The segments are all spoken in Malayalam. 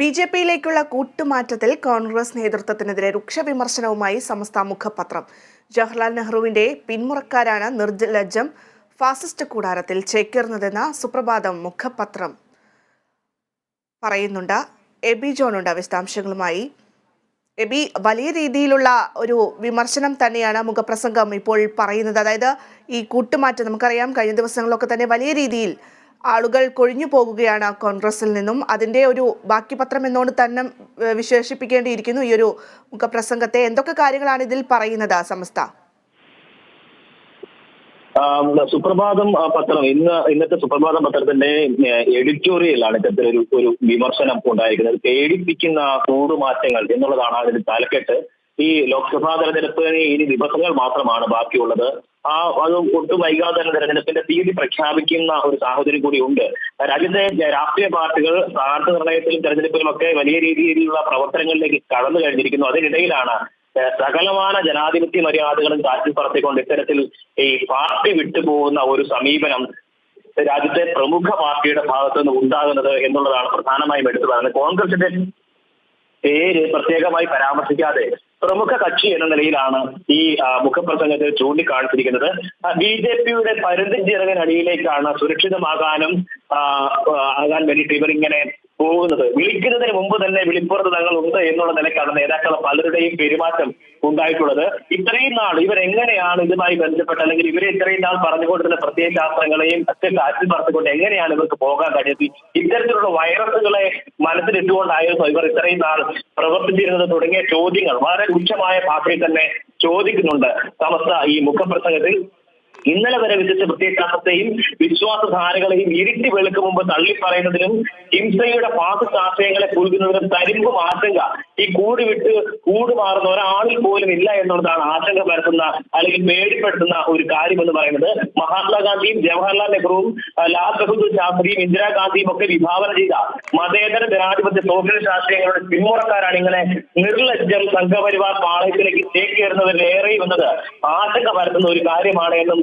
ബി ജെ പിയിലേക്കുള്ള കൂട്ടുമാറ്റത്തിൽ കോൺഗ്രസ് നേതൃത്വത്തിനെതിരെ രൂക്ഷ വിമർശനവുമായി സമസ്ത മുഖപത്രം. ജവഹർലാൽ നെഹ്റുവിന്റെ പിന്മുറക്കാരാണ് നിർലജ്ജം ഫാസിസ്റ്റ് കൂടാരത്തിൽ ചേക്കേറുന്നതെന്ന സുപ്രഭാതം മുഖപത്രം പറയുന്നുണ്ട്. എബി ജോണുണ്ട് വിശദാംശങ്ങളുമായി. എബി വലിയ രീതിയിലുള്ള ഒരു വിമർശനം തന്നെയാണ് മുഖപ്രസംഗം ഇപ്പോൾ പറയുന്നത്. അതായത് ഈ കൂട്ടുമാറ്റം നമുക്കറിയാം കഴിഞ്ഞ ദിവസങ്ങളിലൊക്കെ തന്നെ വലിയ രീതിയിൽ ആളുകൾ കൊഴിഞ്ഞു പോകുകയാണ് കോൺഗ്രസിൽ നിന്നും. അതിന്റെ ഒരു ബാക്കി പത്രം എന്നോട് തന്നെ വിശേഷിപ്പിക്കേണ്ടിയിരിക്കുന്നു ഈ ഒരു മുഖപ്രസംഗത്തെ എന്തൊക്കെ കാര്യങ്ങളാണ് ഇതിൽ പറയുന്നത് സമസ്ത? ആം, സുപ്രഭാതം ആ, പത്രം. ഇന്ന് ഇന്നത്തെ സുപ്രഭാതം പത്രത്തിന്റെ എഡിറ്റോറിയലാണ് ഇത്തരത്തിലൊരു ഒരു വിമർശനം ഉണ്ടായിരിക്കുന്നത്. പേടിപ്പിക്കുന്ന കൂടുമാറ്റങ്ങൾ എന്നുള്ളതാണ് അതിന് തലക്കെട്ട്. ഈ ലോക്സഭാ തെരഞ്ഞെടുപ്പിന് ഇനി ദിവസങ്ങൾ മാത്രമാണ് ബാക്കിയുള്ളത്. ആ അത് ഒട്ടും വൈകാതെ തന്നെ തെരഞ്ഞെടുപ്പിന്റെ തീയതി പ്രഖ്യാപിക്കുന്ന ഒരു സാഹചര്യം കൂടി ഉണ്ട്. രാജ്യത്തെ രാഷ്ട്രീയ പാർട്ടികൾ സ്ഥാനാർത്ഥി നിർണയത്തിലും തെരഞ്ഞെടുപ്പിലും ഒക്കെ വലിയ രീതിയിലുള്ള പ്രവർത്തനങ്ങളിലേക്ക് കടന്നു കഴിഞ്ഞിരിക്കുന്നു. അതിനിടയിലാണ് സകലമാന ജനാധിപത്യ മര്യാദകളും കാറ്റിൽ പറത്തിക്കൊണ്ട് ഇത്തരത്തിൽ ഈ പാർട്ടി വിട്ടുപോകുന്ന ഒരു സമീപനം രാജ്യത്തെ പ്രമുഖ പാർട്ടിയുടെ ഭാഗത്തു നിന്ന് ഉണ്ടാകുന്നത് എന്നുള്ളതാണ് പ്രധാനമായും എടുത്തു പറയുന്നത്. കോൺഗ്രസിന്റെ പേര് പ്രത്യേകമായി പരാമർശിക്കാതെ പ്രമുഖ കക്ഷി എന്ന നിലയിലാണ് ഈ മുഖപ്രസംഗത്തെ മുഖപ്രസംഗത്തിൽ ചൂണ്ടിക്കാണിച്ചിരിക്കുന്നത് ബി ജെ പിയുടെ പരുന്തിച്ചിറകിനടിയിലേക്കാണ് സുരക്ഷിതമാകാനും ആ, ആ, ആകാൻ വേണ്ടിയിട്ട് ഇവരിങ്ങനെ പോകുന്നത്. വിളിക്കുന്നതിന് മുമ്പ് തന്നെ വിളിപ്പുറത്ത് തങ്ങൾ ഉണ്ട് എന്നുള്ള നിലയ്ക്കാണ് നേതാക്കൾ പലരുടെയും പെരുമാറ്റം ഉണ്ടായിട്ടുള്ളത്. ഇത്രയും നാൾ ഇവരെങ്ങനെയാണ് ഇതുമായി ബന്ധപ്പെട്ട് അല്ലെങ്കിൽ ഇവരെ ഇത്രയും നാൾ പറഞ്ഞുകൊണ്ടിരുന്ന പ്രത്യയശാസ്ത്രങ്ങളെയും ഒക്കെ കാറ്റിൽ പറത്തുകൊണ്ട് എങ്ങനെയാണ് ഇവർക്ക് പോകാൻ കഴിയുന്നത് ഇത്തരത്തിലുള്ള വൈറസുകളെ മനസ്സിലിട്ടുകൊണ്ടായിരുന്നു ഇവർ ഇത്രയും നാൾ പ്രവർത്തിച്ചിരുന്നത് തുടങ്ങിയ ചോദ്യങ്ങൾ വളരെ രൂക്ഷമായ ഭാഷയിൽ തന്നെ ചോദിക്കുന്നുണ്ട്. സമസ്ത ഈ മുഖപ്രസംഗത്തിൽ ഇന്നലെ വരെ വിധിച്ച വിശ്വാസ വിശ്വാസധാരകളെയും ഇരുട്ടി വെളുക്ക് മുമ്പ് തള്ളിപ്പറയുന്നതിനും ഹിംസയുടെ ഫാസിസ്റ്റ് ആശയങ്ങളെ കൂൽക്കുന്നതിനും തരിമ്പ് മാറ്റുക ഈ കൂടി വിട്ട് കൂട് മാറുന്ന ഒരാളിൽ പോലും ഇല്ല എന്നുള്ളതാണ് ആശങ്ക പരത്തുന്ന അല്ലെങ്കിൽ പേടിപ്പെടുത്തുന്ന ഒരു കാര്യം എന്ന് പറയുന്നത്. മഹാത്മാഗാന്ധിയും ജവഹർലാൽ നെഹ്റുവും ലാൽ ബഹദൂർ ശാസ്ത്രിയും ഇന്ദിരാഗാന്ധിയും ഒക്കെ വിഭാവന ചെയ്ത മതേതര ജനാധിപത്യ സോഷ്യലിസ്റ്റ് ആശയങ്ങളുടെ പിന്മുറക്കാരാണ് ഇങ്ങനെ നിർലജ്ജം സംഘപരിവാർ പാളയത്തിലേക്ക് ചേക്കേറുന്നവരിലേറെ എന്നത് ആശങ്ക പരത്തുന്ന ഒരു കാര്യമാണ് എന്നും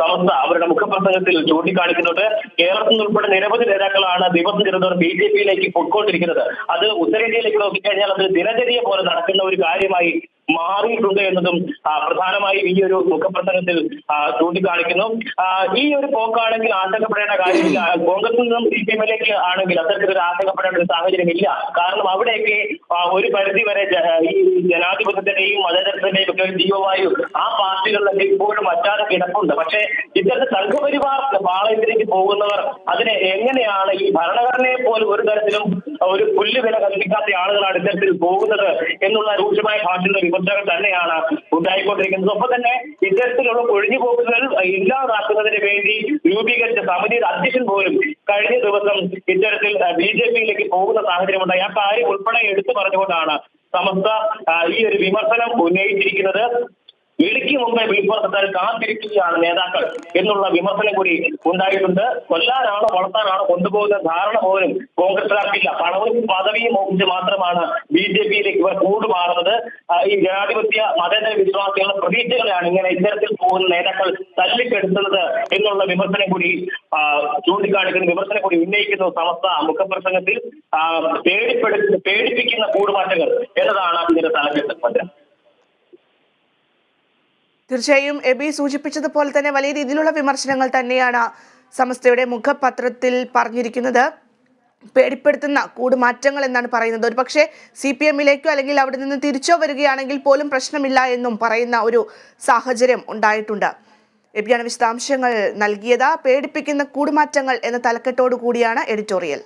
സമസ്ത അവരുടെ മുഖപ്രസംഗത്തിൽ ചൂണ്ടിക്കാണിക്കുന്നുണ്ട്. കേരളത്തിൽ നിന്നുൾപ്പെടെ നിരവധി നേതാക്കളാണ് ദിവസം ചെറുതോർ ബി ജെ പിയിലേക്ക് പൊയ്ക്കൊണ്ടിരിക്കുന്നത്. അത് ഉത്തരേന്ത്യയിലേക്ക് നോക്കിക്കഴിഞ്ഞാൽ അത് ദിനചര്യ പോലെ നടക്കുന്ന ഒരു കാര്യമായി മാറിയിട്ടുണ്ട് എന്നതും പ്രധാനമായും ഈ ഒരു മുഖപ്രസംഗത്തിൽ ചൂണ്ടിക്കാണിക്കുന്നു. ഈ ഒരു പോക്കാണെങ്കിൽ ആശങ്കപ്പെടേണ്ട കാര്യമില്ല. കോൺഗ്രസിൽ നിന്നും സി പി എമ്മിലേക്ക് ആണെങ്കിൽ അത്തരത്തിലൊരു ആശങ്കപ്പെടേണ്ട ഒരു സാഹചര്യം ഇല്ല. കാരണം അവിടെയൊക്കെ ഒരു പരിധി വരെ ഈ ജനാധിപത്യത്തിന്റെയും മതേതരത്തിന്റെയും ഒക്കെ ജീവവായു ആ പാർട്ടികളിലൊക്കെ ഇപ്പോഴും അറ്റാതെ കിടപ്പുണ്ട്. പക്ഷേ ഇത്തരത്തിൽ സംഘപരിവാർ പാളയത്തിലേക്ക് പോകുന്നവർ അതിനെ എങ്ങനെയാണ് ഈ ഭരണഘടനയെ പോലും ഒരു തരത്തിലും ഒരു പുല്ല് വില കൽപ്പിക്കാത്ത ആളുകളാണ് ഇത്തരത്തിൽ പോകുന്നത് എന്നുള്ള രൂക്ഷമായ ഭാഷയുടെ വിമർശനം തന്നെയാണ് ഉണ്ടായിക്കൊണ്ടിരിക്കുന്നത്. ഒപ്പം തന്നെ ഇത്തരത്തിലുള്ള ഒഴിഞ്ഞുപോക്കുകൾ ഇല്ലാതാക്കുന്നതിന് വേണ്ടി രൂപീകരിച്ച സമിതിയുടെ അധ്യക്ഷൻ പോലും കഴിഞ്ഞ ദിവസം ഇത്തരത്തിൽ ബി ജെ പിയിലേക്ക് പോകുന്ന സാഹചര്യമുണ്ടായി. ആ കാര്യം ഉൾപ്പെടെ എടുത്തു പറഞ്ഞുകൊണ്ടാണ് സമസ്ത ഈ ഒരു വിമർശനം ഉന്നയിച്ചിരിക്കുന്നത്. ഇടുക്കി മുമ്പേ വിളിപ്പുറത്തെത്താൻ കാത്തിരിക്കുകയാണ് നേതാക്കൾ എന്നുള്ള വിമർശനം കൂടി ഉണ്ടായിട്ടുണ്ട്. കൊല്ലാനാണോ വളർത്താനാണോ കൊണ്ടുപോകുന്ന ധാരണ പോലും കോൺഗ്രസുകാർക്കില്ല പണവും പദവിയും ഒഴിച്ച് മാത്രമാണ് ബി ജെ പിയിലേക്ക് ഇവർ കൂടുമാറുന്നത്. ഈ ജനാധിപത്യ മതേതര വിശ്വാസികളുടെ പ്രതീക്ഷകളെയാണ് ഇങ്ങനെ ഇത്തരത്തിൽ പോകുന്ന നേതാക്കൾ തല്ലിക്കെടുത്തുന്നത് എന്നുള്ള വിമർശനം കൂടി ചൂണ്ടിക്കാണിക്കുന്ന വിമർശനം കൂടി ഉന്നയിക്കുന്നു സമസ്ത മുഖപ്രസംഗത്തിൽ പേടിപ്പെടു പേടിപ്പിക്കുന്ന കൂടുമാറ്റങ്ങൾ എന്നതാണ് ഇതിന്റെ തലക്കെട്ട് തീർച്ചയായും എബി സൂചിപ്പിച്ചതുപോലെ തന്നെ വലിയ രീതിയിലുള്ള വിമർശനങ്ങൾ തന്നെയാണ് സമസ്തയുടെ മുഖപത്രത്തിൽ പറഞ്ഞിരിക്കുന്നത്. പേടിപ്പെടുത്തുന്ന കൂടുമാറ്റങ്ങൾ എന്നാണ് പറയുന്നത്. ഒരു പക്ഷേ സി പി എമ്മിലേക്കോ അല്ലെങ്കിൽ അവിടെ നിന്ന് തിരിച്ചോ വരികയാണെങ്കിൽ പോലും പ്രശ്നമില്ല എന്നും പറയുന്ന ഒരു സാഹചര്യം ഉണ്ടായിട്ടുണ്ട്. എബിയാണ് വിശദാംശങ്ങൾ നൽകിയത്. പേടിപ്പിക്കുന്ന കൂടുമാറ്റങ്ങൾ എന്ന തലക്കെട്ടോടു കൂടിയാണ് എഡിറ്റോറിയൽ.